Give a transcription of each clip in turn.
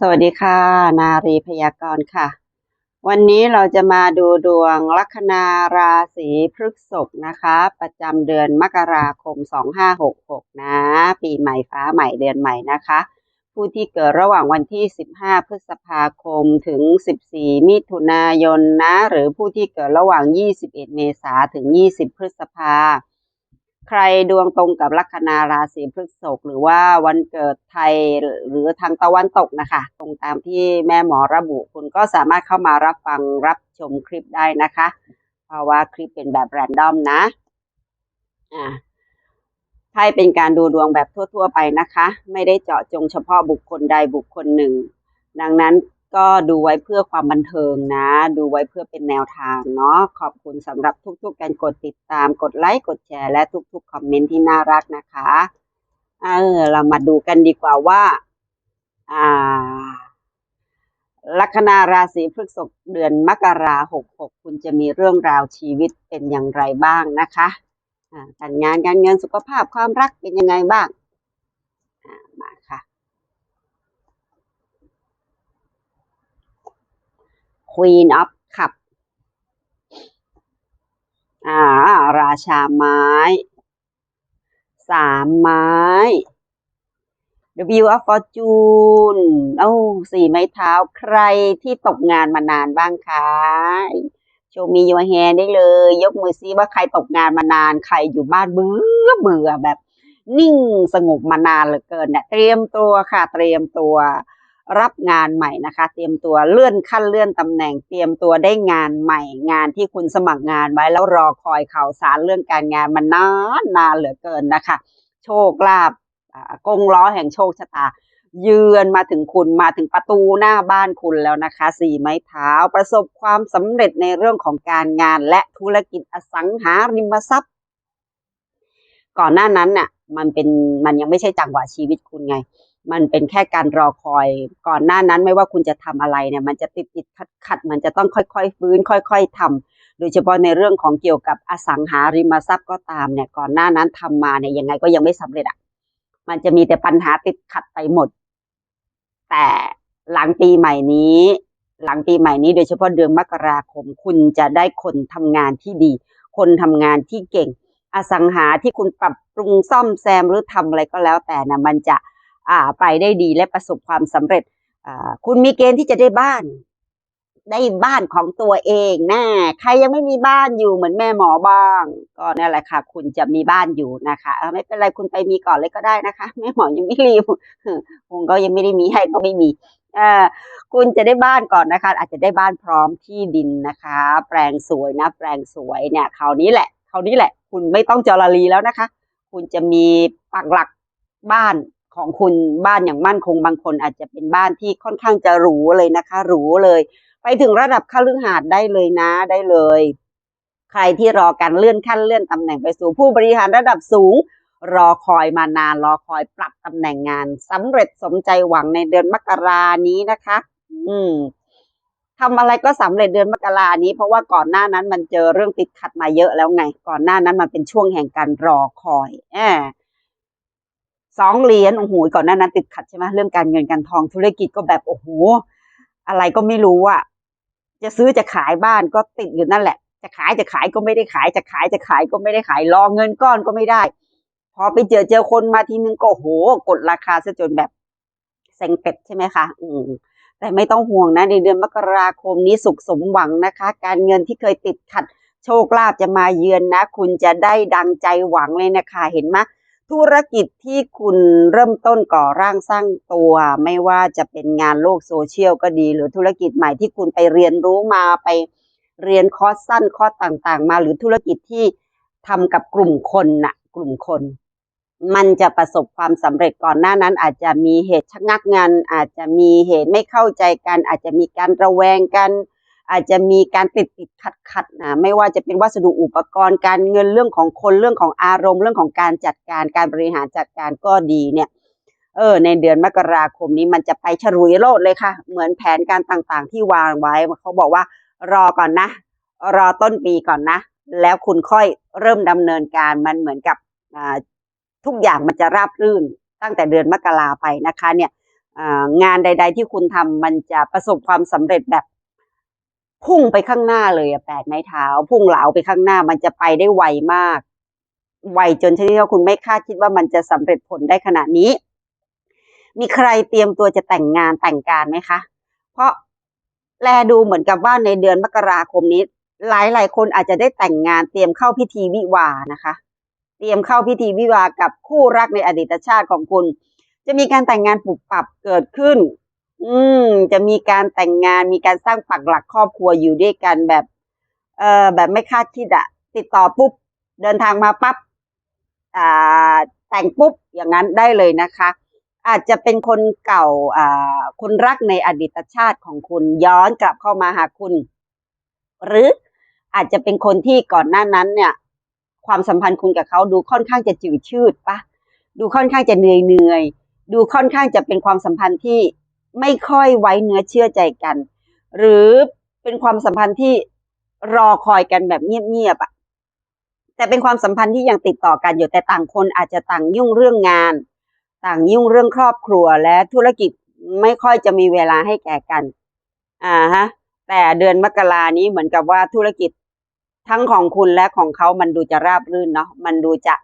สวัสดีค่ะ นารีพยากรณ์ค่ะ วันนี้เราจะมาดูดวงลัคนาราศีพฤษภนะคะ ประจำเดือนมกราคม 2566 นะ ปีใหม่ฟ้าใหม่เดือนใหม่นะคะ ผู้ที่เกิดระหว่างวันที่ 15 พฤษภาคมถึง 14 มิถุนายนนะ หรือผู้ที่เกิดระหว่าง 21 เมษาถึง 20 พฤษภา ใครดวงตรงกับลัคนาราศีพฤษภหรือว่าวันเกิดไทยหรือทางตะวันตกนะคะ ตรงตามที่แม่หมอระบุ คุณก็สามารถเข้ามารับฟังรับชมคลิปได้นะคะ เพราะว่าคลิปเป็นแบบแรนดอมนะอ่าไพ่เป็นการดูดวงแบบทั่ว ๆ ไปนะคะ ไม่ได้เจาะจงเฉพาะบุคคลใดบุคคลหนึ่ง ดังนั้น ก็ดูไว้เพื่อความบันเทิงนะ ดูไว้เพื่อเป็นแนวทางเนาะขอบคุณสำหรับทุกๆการกดติดตามกดไลค์กดแชร์และทุกๆคอมเมนต์ที่น่ารักนะคะเออเรามาดูกันดีกว่าว่า อ่า ลัคนาราศีพฤษภเดือนมกราหกหกคุณจะมีเรื่องราวชีวิตเป็นอย่างไรบ้างนะคะการงานการเงินสุขภาพความรักเป็นยังไงบ้างอ่ามาค่ะ Queen of Cup อ่า ราชาไม้ สามไม้ The Wheel of Fortune เอ้าสี่ไม้เท้าใครที่ตกงานมานานบ้างคะโชว์มี your hand ได้เลย ยกมือซิว่าใครตกงานมานาน ใครอยู่บ้านเบื่อเบื่อแบบ นิ่งสงบมานานเหลือเกินเนี่ยเตรียมตัวค่ะ เตรียมตัว รับงานใหม่นะคะ เตรียมตัวเลื่อนขั้นเลื่อนตำแหน่ง เตรียมตัวได้งานใหม่ งานที่คุณสมัครงานไว้แล้วรอคอยข่าวสารเรื่องการงานมันนานนานเหลือเกินนะคะ โชคลาภกงล้อแห่งโชคชะตา เยือนมาถึงคุณมาถึงประตูหน้าบ้านคุณแล้วนะคะสี่ไม้เท้าประสบความสำเร็จในเรื่องของการงานและธุรกิจอสังหาริมทรัพย์ ก่อนหน้านั้นน่ะ มันเป็นมันยังไม่ใช่จังหวะชีวิตคุณไง มันเป็นแค่การรอคอย ก่อนหน้านั้นไม่ว่าคุณจะทำอะไรเนี่ย มันจะติดติดขัดขัดมันจะต้องค่อยๆฟื้น ค่อย ๆทำโดยเฉพาะในเรื่องของเกี่ยวกับอสังหาริมทรัพย์ก็ตามเนี่ยก่อนหน้านั้นทำมาเนี่ยยังไงก็ยังไม่สำเร็จอะมันจะมีแต่ปัญหาติดขัดไปหมด แต่หลังปีใหม่นี้ หลังปีใหม่นี้โดยเฉพาะเดือนมกราคม คุณจะได้คนทำงานที่ดี คนทำงานที่เก่ง อสังหาที่คุณปรับปรุงซ่อมแซมหรือทำอะไรก็แล้วแต่นะมันจะ ไปได้ดีและประสบความสำเร็จคุณมีเกณฑ์ที่จะได้บ้าน ได้บ้านของตัวเองนะใครยังไม่มีบ้านอยู่เหมือนแม่หมอบ้าง ก็นั่นแหละค่ะ คุณจะมีบ้านอยู่นะคะไม่เป็นไรคุณไปมีก่อนเลยก็ได้นะคะแม่หมอยังไม่รีบคงก็ยังไม่ได้มีให้ก็ไม่มีคุณจะได้บ้านก่อนนะคะ อาจจะได้บ้านพร้อมที่ดินนะคะ แปลงสวยนะ แปลงสวยเนี่ยคราวนี้แหละคราวนี้แหละ คุณไม่ต้องจรลีแล้วนะคะ คุณจะมีปักหลักบ้าน ของคุณบ้านอย่างมั่นคงบางคนอาจจะเป็นบ้านที่ค่อนข้างจะหรูเลยนะคะหรูเลย ไปถึงระดับคฤหาสน์ได้เลยนะได้เลย ใครที่รอการเลื่อนขั้นเลื่อนตำแหน่งไปสู่ผู้บริหารระดับสูง รอคอยมานานรอคอยปรับตำแหน่งงานสำเร็จสมใจหวังในเดือนมกรานี้นะคะ อืมทำอะไรก็สำเร็จเดือนมกรานี้ เพราะว่าก่อนหน้านั้นมันเจอเรื่องติดขัดมาเยอะแล้วไง ก่อนหน้านั้นมันเป็นช่วงแห่งการรอคอยแอบ สองเหรียญโอ้โหก่อนหน้านั้นติดขัดใช่ไหมเรื่องการเงินการทองธุรกิจก็แบบโอ้โหอะไรก็ไม่รู้อะจะซื้อจะขายบ้านก็ติดอยู่นั่นแหละ จะขายจะขายก็ไม่ได้ขาย จะขายจะขายก็ไม่ได้ขายรอเงินก้อนก็ไม่ได้ พอไปเจอเจอคนมาทีนึงก็โหกดราคาซะจนแบบเซ็งเป็ดใช่ไหมคะอืมแต่ไม่ต้องห่วงนะในเดือนมกราคมนี้สุขสมหวังนะคะ การเงินที่เคยติดขัด โชคลาภจะมาเยือนนะ คุณจะได้ดังใจหวังเลยนะคะ เห็นไหม ธุรกิจที่คุณเริ่มต้นก่อร่างสร้างตัว ไม่ว่าจะเป็นงานโลกโซเชียลก็ดี หรือธุรกิจใหม่ที่คุณไปเรียนรู้มาไปเรียนคอร์สสั้นคอร์สต่าง ๆ มาหรือธุรกิจที่ทำกับกลุ่มคนน่ะ กลุ่มคน มันจะประสบความสำเร็จก่อนหน้านั้น อาจจะมีเหตุชะงักงานอาจจะมีเหตุไม่เข้าใจกัน อาจจะมีการระแวงกัน อาจจะมีการติดติดขัดขัดนะไม่ว่าจะเป็นวัสดุอุปกรณ์การเงินเรื่องของคนเรื่องของอารมณ์เรื่องของการจัดการการบริหารจัดการก็ดีเนี่ยเออในเดือนมกราคมนี้มันจะไปฉลุยโลดเลยค่ะ เหมือนแผนการต่างๆ ที่วางไว้เขาบอกว่ารอก่อนนะ รอต้นปีก่อนนะ แล้วคุณค่อยเริ่มดำเนินการมันเหมือนกับทุกอย่างมันจะราบรื่นตั้งแต่เดือนมกราไปนะคะเนี่ยงานใด ๆ ที่คุณทำมันจะประสบความสำเร็จแบบ พุ่งไปข้างหน้าเลยอะแปดไม้เท้า พุ่งเหลาไปข้างหน้ามันจะไปได้ไวมาก ไวจนชนิดว่าคุณไม่คาดคิดว่ามันจะสำเร็จผลได้ขนาดนี้ มีใครเตรียมตัวจะแต่งงานแต่งการไหมคะ เพราะแลดูเหมือนกับว่าในเดือนมกราคมนี้ หลายหลายคนอาจจะได้แต่งงานเตรียมเข้าพิธีวิวานะคะ เตรียมเข้าพิธีวิวากับคู่รักในอดีตชาติของคุณ จะมีการแต่งงานปรับปรับเกิดขึ้น อืม จะมีการแต่งงานมีการสร้างปักหลักครอบครัวอยู่ด้วยกันแบบ เอ่อแบบไม่คาดคิดอะติดต่อปุ๊บ เดินทางมาปั๊บอ่า แต่งปุ๊บอย่างนั้นได้เลยนะคะ อาจจะเป็นคนเก่าอ่าคนรักในอดีตชาติของคุณย้อนกลับเข้ามาหาคุณ หรืออาจจะเป็นคนที่ก่อนหน้านั้นเนี่ย ความสัมพันธ์คุณกับเขาดูค่อนข้างจะจืดชืดปะดูค่อนข้างจะเหนื่อยเหนื่อยดูค่อนข้างจะเป็นความสัมพันธ์ที่ ไม่ค่อยไว้เนื้อเชื่อใจกัน หรือเป็นความสัมพันธ์ที่รอคอยกันแบบเงียบๆอะแต่เป็นความสัมพันธ์ที่ยังติดต่อกันอยู่แต่ต่างคนอาจจะต่างยุ่งเรื่องงาน ต่างยุ่งเรื่องครอบครัวและธุรกิจไม่ค่อยจะมีเวลาให้แก่กันอ่าฮะแต่เดือนมกรานี้เหมือนกับว่าธุรกิจทั้งของคุณและของเขามันดูจะราบรื่นเนาะมันดูจะ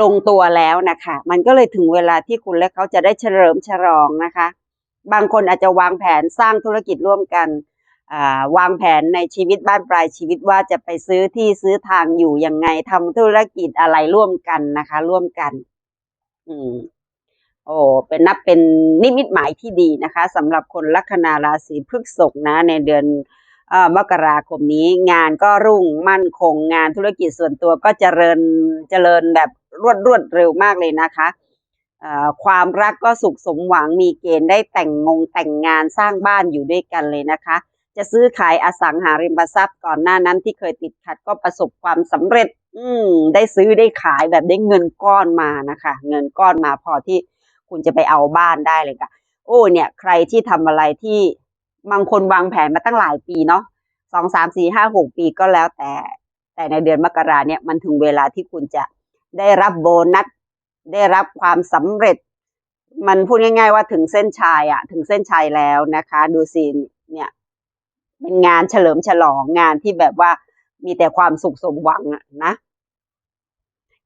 ลงตัวแล้วนะคะ มันก็เลยถึงเวลาที่คุณและเขาจะได้เฉลิมฉลองนะคะ บางคนอาจจะวางแผนสร้างธุรกิจร่วมกันวางแผนในชีวิตบ้านปลายชีวิตว่าจะไปซื้อที่ซื้อทางอยู่ยังไงทำธุรกิจอะไรร่วมกันนะคะ ร่วมกัน อืมโอ้เป็นนับเป็นนิมิตหมายที่ดีนะคะสำหรับคนลัคนาราศีพฤษภนะ ในเดือนอมกราคมนี้งานก็รุ่งมั่นคงงานธุรกิจส่วนตัวก็เจริญเจริญแบบรวดรวดเร็วมากเลยนะคะ ความรักก็สุขสมหวังมีเกณฑ์ได้แต่งงงแต่งงานสร้างบ้านอยู่ด้วยกันเลยนะคะ จะซื้อขายอสังหาริมทรัพย์ก่อนหน้านั้นที่เคยติดขัดก็ประสบความสำเร็จ อืมได้ซื้อได้ขายแบบได้เงินก้อนมานะคะ เงินก้อนมาพอที่คุณจะไปเอาบ้านได้เลยค่ะ โอ้เนี่ย ใครที่ทำอะไรที่บางคนวางแผนมาตั้งหลายปีเนาะสองสามสี่ห้าหกปีก็แล้วแต่ แต่ในเดือนมกราเนี่ยมันถึงเวลาที่คุณจะได้รับโบนัส ได้รับความสำเร็จ มันพูดง่าย ๆ ว่าถึงเส้นชัยอะถึงเส้นชัยแล้วนะคะ ดูสิเนี่ยเป็นงานเฉลิมฉลองงานที่แบบว่ามีแต่ความสุขสมหวังอะนะ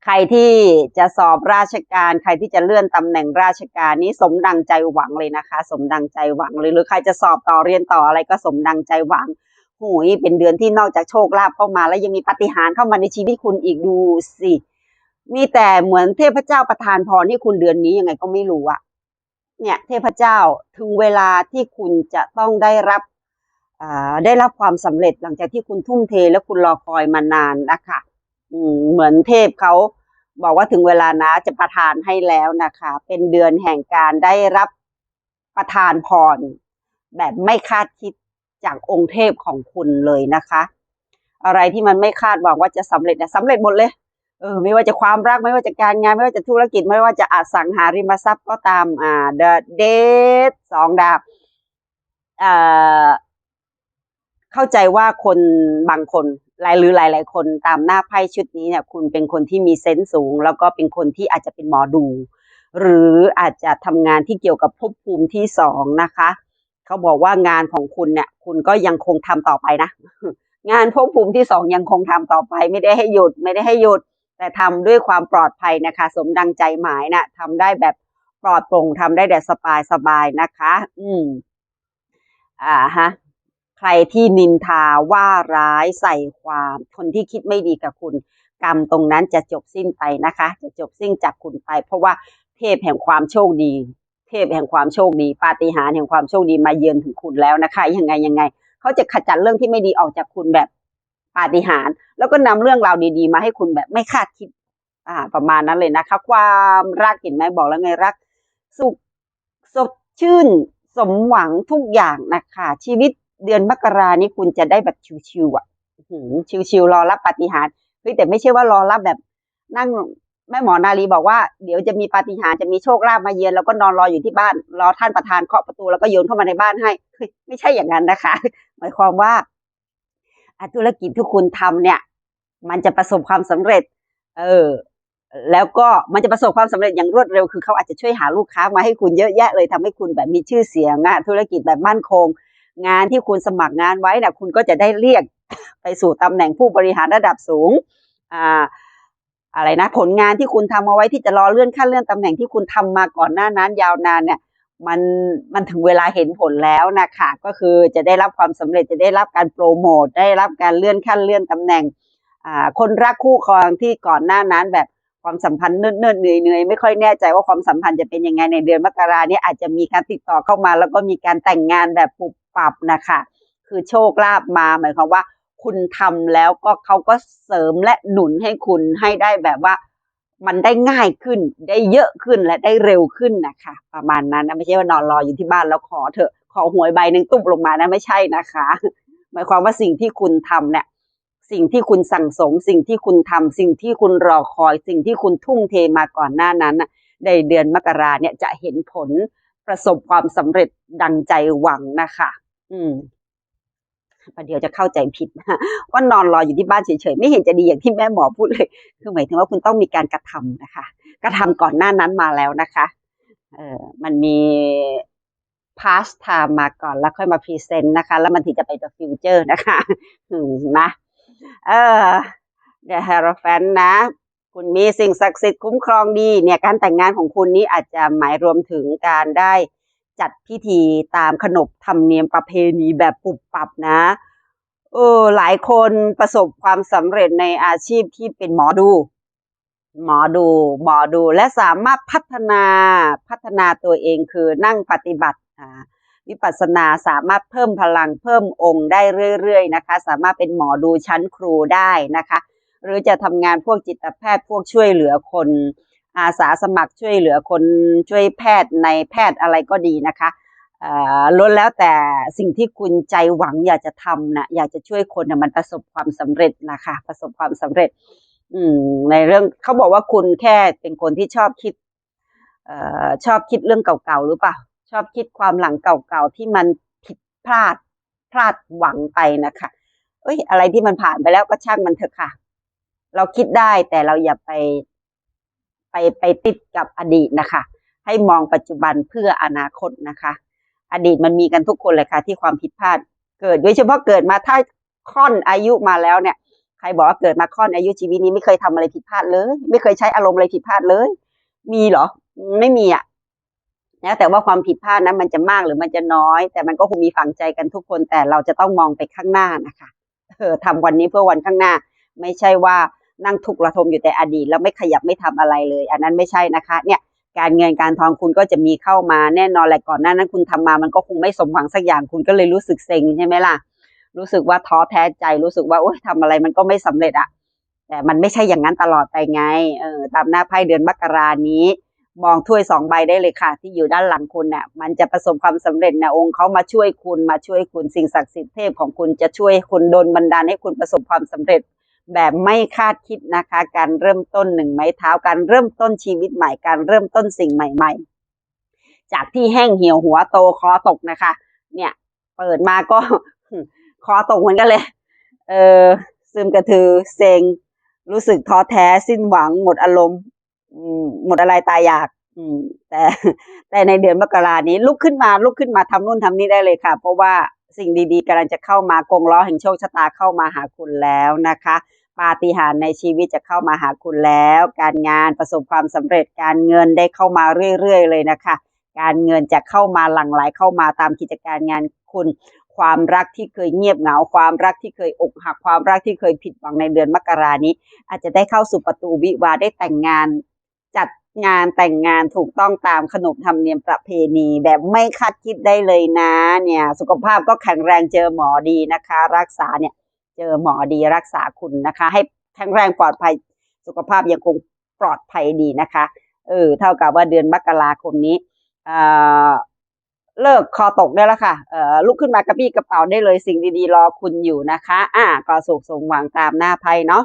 ใครที่จะสอบราชการ ใครที่จะเลื่อนตำแหน่งราชการนี้สมดังใจหวังเลยนะคะ สมดังใจหวังเลยหรือใครจะสอบต่อเรียนต่ออะไรก็สมดังใจหวังหูยเป็นเดือนที่นอกจากโชคลาภเข้ามา แล้วยังมีปาฏิหารเข้ามาในชีวิตคุณอีกดูสิ มีแต่เหมือนเทพเจ้าประทานพรให้คุณเดือนนี้ยังไงก็ไม่รู้อะเนี่ย เทพเจ้าถึงเวลาที่คุณจะต้องได้รับอ่าได้รับความสำเร็จหลังจากที่คุณทุ่มเทและคุณรอคอยมานานนะคะอืมเหมือนเทพเขาบอกว่าถึงเวลานะจะประทานให้แล้วนะคะ เป็นเดือนแห่งการได้รับประทานพร แบบไม่คาดคิดจากองค์เทพของคุณเลยนะคะ อะไรที่มันไม่คาดหวังว่าจะสำเร็จนะสำเร็จหมดเลย เออไม่ว่าจะความรักไม่ว่าจะการงาน ไม่ว่าจะธุรกิจไม่ว่าจะอสังหาริมทรัพย์ก็ตามอ่า the date สองดาบอ่าเข้าใจว่าคนบางคนหลายหรือหลายๆคนตามหน้าไพ่ชุดนี้เนี่ย คุณเป็นคนที่มีเซนส์สูง แล้วก็เป็นคนที่อาจจะเป็นหมอดู หรืออาจจะทำงานที่เกี่ยวกับภพภูมิที่สองนะคะ เขาบอกว่างานของคุณเนี่ย คุณก็ยังคงทำต่อไปนะ งานภพภูมิที่สองยังคงทำต่อไป ไม่ได้ให้หยุด ไม่ได้ให้หยุด แต่ทำด้วยความปลอดภัยนะคะ สมดังใจหมายนะทำได้แบบปลอดโปร่งทำได้แบบสบายสบายๆนะคะ อืม อ่าฮะ ใครที่นินทาว่าร้ายใส่ความ คนที่คิดไม่ดีกับคุณ กรรมตรงนั้นจะจบสิ้นไปนะคะ จะจบสิ้นจากคุณไป เพราะว่าเทพแห่งความโชคดี เทพแห่งความโชคดี ปาฏิหาริย์แห่งความโชคดีมาเยือนถึงคุณแล้วนะคะ ยังไงยังไง เขาจะขจัดเรื่องที่ไม่ดีออกจากคุณแบบปาฏิหาริย์ แล้วก็นำเรื่องราวดีๆ มาให้คุณแบบไม่คาดคิดอ่าประมาณนั้นเลยนะคะ ความรักเห็นไหมบอกแล้วไงรัก สุขสดชื่นสมหวังทุกอย่างนะคะ ชีวิตเดือนมกรานี้คุณจะได้แบบชิวๆอะชิวๆรอรับปาฏิหาริย์เฮ้ยแต่ไม่ใช่ว่ารอรับแบบนั่งแม่หมอนาลีบอกว่าเดี๋ยวจะมีปาฏิหาริย์จะมีโชคลาภมาเยือนแล้วก็นอนรออยู่ที่บ้านรอท่านประธานเคาะประตูแล้วก็โยนเข้ามาในบ้านให้ไม่ใช่อย่างนั้นนะคะ หมายความว่าธุรกิจที่คุณทำเนี่ย มันจะประสบความสำเร็จ เออ แล้วก็มันจะประสบความสำเร็จอย่างรวดเร็ว คือเขาอาจจะช่วยหาลูกค้ามาให้คุณเยอะแยะเลยทำให้คุณแบบมีชื่อเสียงอะธุรกิจแบบมั่นคง งานที่คุณสมัครงานไว้นะคุณก็จะได้เรียกไปสู่ตำแหน่งผู้บริหารระดับสูง อ่า อะไรนะ ผลงานที่คุณทำเอาไว้ที่จะรอเลื่อนขั้นเลื่อนตำแหน่งที่คุณทำมาก่อนหน้านั้นยาวนานเนี่ยมันมันถึงเวลาเห็นผลแล้วนะคะก็คือจะได้รับความสำเร็จจะได้รับการโปรโมทได้รับการเลื่อนขั้นเลื่อนตำแหน่ง คนรักคู่ครองที่ก่อนหน้านั้นแบบความสัมพันธ์เนิ่นๆเหนื่อยๆไม่ค่อยแน่ใจว่าความสัมพันธ์จะเป็นยังไงในเดือนมกราเนี่ยอาจจะมีการติดต่อเข้ามา แล้วก็มีการแต่งงานแบบปุบปับนะคะคือโชคลาภมาหมายความว่า คุณทำแล้วก็เขาก็เสริมและหนุนให้คุณให้ได้แบบว่ามันได้ง่ายขึ้นได้เยอะขึ้นและได้เร็วขึ้นนะคะ ประมาณนั้นนะไม่ใช่ว่านอนรออยู่ที่บ้านแล้วขอเถอะขอหวยใบหนึ่งตุบลงมานะไม่ใช่นะคะ หมายความว่าสิ่งที่คุณทำเนี่ย สิ่งที่คุณสั่งสม สิ่งที่คุณทำสิ่งที่คุณรอคอย สิ่งที่คุณทุ่มเทมาก่อนหน้านั้นในเดือนมกราเนี่ยจะเห็นผลประสบความสำเร็จดังใจหวังนะคะ อืมประเดี๋ยวจะเข้าใจผิดว่านอนรออยู่ที่บ้านเฉยๆไม่เห็นจะดีอย่างที่แม่หมอพูดเลย คือหมายถึงว่าคุณต้องมีการกระทำนะคะ กระทำก่อนหน้านั้นมาแล้วนะคะ เออมันมี past time มาก่อนแล้วค่อยมา present นะคะ แล้วมันถึงจะไป the future นะคะอืมนะ เออ The Hierophant นะ คุณมีสิ่งศักดิ์สิทธิ์คุ้มครองดี เนี่ยการแต่งงานของคุณนี้อาจจะหมายรวมถึงการได้จัดพิธีตามขนบธรรมเนียมประเพณีแบบปุบปับนะเออหลายคนประสบความสำเร็จในอาชีพที่เป็นหมอดู หมอดู หมอดูและสามารถพัฒนาพัฒนาตัวเองคือนั่งปฏิบัติอ่า วิปัสสนาสามารถเพิ่มพลังเพิ่มองค์ได้เรื่อยๆนะคะ สามารถเป็นหมอดูชั้นครูได้นะคะ หรือจะทำงานพวกจิตแพทย์พวกช่วยเหลือคน อาสาสมัครช่วยเหลือคนช่วยแพทย์ในแพทย์อะไรก็ดีนะคะล้วนแล้วแต่สิ่งที่คุณใจหวังอยากจะทำนะอยากจะช่วยคนนะมันประสบความสำเร็จนะคะประสบความสำเร็จ อืมในเรื่องเขาบอกว่าคุณแค่เป็นคนที่ชอบคิดออชอบคิดเรื่องเก่าๆหรือเปล่า ชอบคิดความหลังเก่าๆที่มันผิดพลาดพลาดหวังไปนะคะเอ้ย อะไรที่มันผ่านไปแล้วก็ช่างมันเถอะค่ะ เราคิดได้แต่เราอย่าไป ไปไปติดกับอดีตนะคะ ให้มองปัจจุบันเพื่ออนาคตนะคะ อดีตมันมีกันทุกคนเลยค่ะ ที่ความผิดพลาด เกิดโดยเฉพาะเกิดมาถ้าค่อนอายุมาแล้วเนี่ย ใครบอกว่าเกิดมาค่อนอายุชีวิตนี้ไม่เคยทำอะไรผิดพลาดเลย ไม่เคยใช้อารมณ์อะไรผิดพลาดเลย มีเหรอ ไม่มีอะ นะแต่ว่าความผิดพลาดนั้นมันจะมากหรือมันจะน้อย แต่มันก็คงมีฝังใจกันทุกคนแต่เราจะต้องมองไปข้างหน้านะคะเออทำวันนี้เพื่อวันข้างหน้า ไม่ใช่ว่านั่งทุกข์ระทมอยู่แต่อดีตแล้วไม่ขยับไม่ทำอะไรเลย อันนั้นไม่ใช่นะคะ เนี่ยการเงินการทองคุณก็จะมีเข้ามาแน่นอนแหละก่อนหน้านั้นคุณทำมามันก็คงไม่สมหวังสักอย่างคุณก็เลยรู้สึกเซ็งใช่ไหมล่ะรู้สึกว่าท้อแท้ใจรู้สึกว่าโอ๊ยทำอะไรมันก็ไม่สำเร็จอะแต่มันไม่ใช่อย่างนั้นตลอดไปไงเออตามหน้าไพ่เดือนมกรานี้ มองถ้วยสองใบได้เลยค่ะ ที่อยู่ด้านหลังคุณเนี่ยมันจะประสบความสำเร็จนะองค์เขามาช่วยคุณมาช่วยคุณสิ่งศักดิ์สิทธิ์เทพของคุณจะช่วยคุณดลบันดาลให้คุณประสบความสำเร็จ แบบไม่คาดคิดนะคะ การเริ่มต้นหนึ่งไม้เท้าการเริ่มต้นชีวิตใหม่การเริ่มต้นสิ่งใหม่ ๆ จากที่แห้งเหี่ยวหัวโตคอตกนะคะ เนี่ย เปิดมาก็คอตกเหมือนกันเลย เออซึมกระทือเซงรู้สึกท้อแท้สิ้นหวังหมดอารมณ์ หมดอะไรตายอยาก อืม แต่แต่ในเดือนมกรานี้ลุกขึ้นมาลุกขึ้นมาทำนู่นทำนี่ได้เลยค่ะ เพราะว่าสิ่งดีๆกำลังจะเข้ามากงล้อแห่งโชคชะตาเข้ามาหาคุณแล้วนะคะปาฏิหาริย์ในชีวิตจะเข้ามาหาคุณแล้ว การงานประสบความสำเร็จการเงินได้เข้ามาเรื่อยๆ เลยนะคะ การเงินจะเข้ามาหลั่งไหลเข้ามาตามกิจการงานคุณ ความรักที่เคยเงียบเหงา ความรักที่เคยอกหัก ความรักที่เคยผิดหวังในเดือนมกรานี้ อาจจะได้เข้าสู่ประตูวิวาได้แต่งงาน จัดงานแต่งงานถูกต้องตามขนบธรรมเนียมประเพณีแบบไม่คาดคิดได้เลยนะเนี่ย สุขภาพก็แข็งแรงเจอหมอดีนะคะ รักษาเนี่ยเจอหมอดีรักษาคุณนะคะ ให้แข็งแรงปลอดภัยสุขภาพยังคงปลอดภัยดีนะคะเออเท่ากับว่าเดือนมกราคมนี้เอ่อเลิกคอตกได้แล้วค่ะเออลุกขึ้นมากระปี้กระเป๋าได้เลยสิ่งดีๆ รอคุณอยู่นะคะ อ่าก็สุขสมหวังตามหน้าไพ่เนาะ